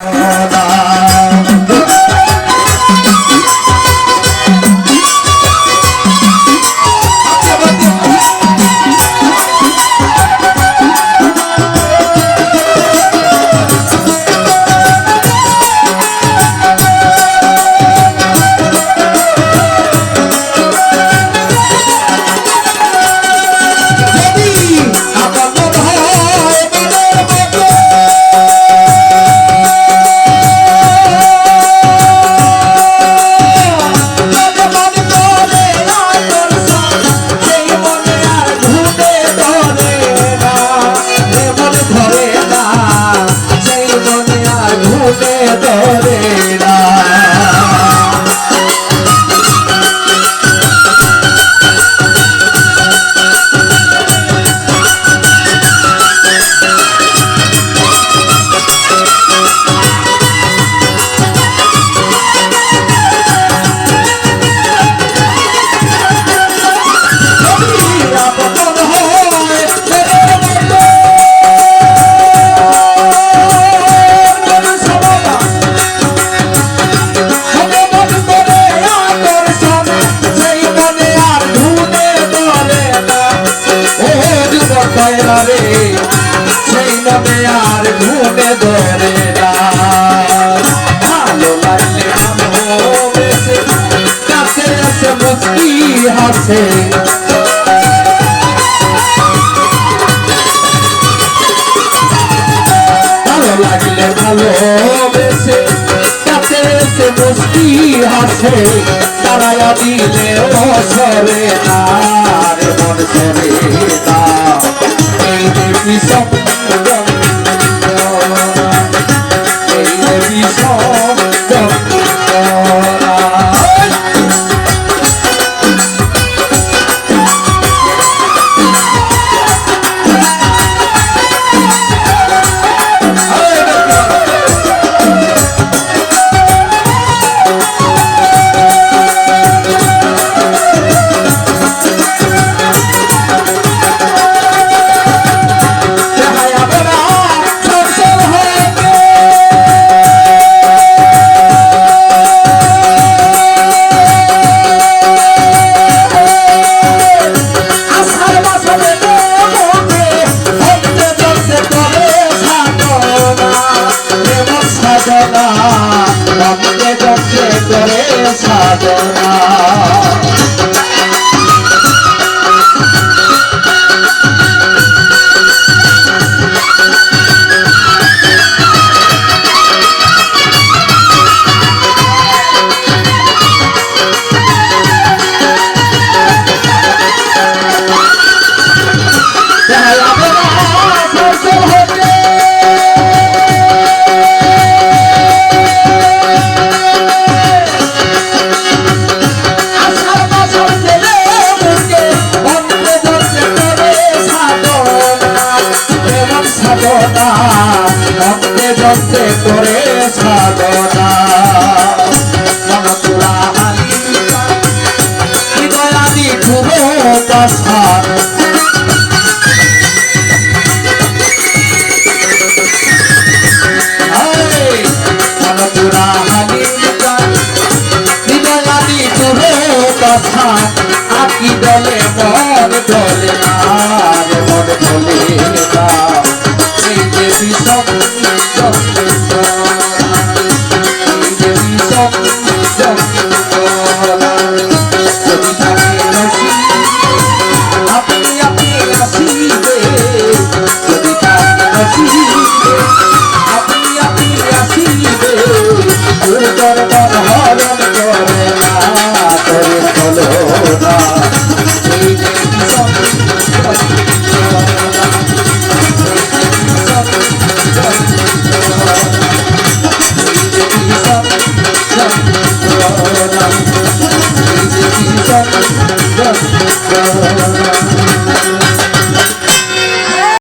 啊 ভালো লাগলে কাছে এসে মুচকি হাসে। হাসে। তারায়া দিলে সরে না। মন সরে না। এই দেবী সপ্তম সাধনা। জন্তে করে সাধনা মন তোলা হালিকা হৃদয় আদি ঠুরো পাশান আকি দলে মন দলে না মন দলে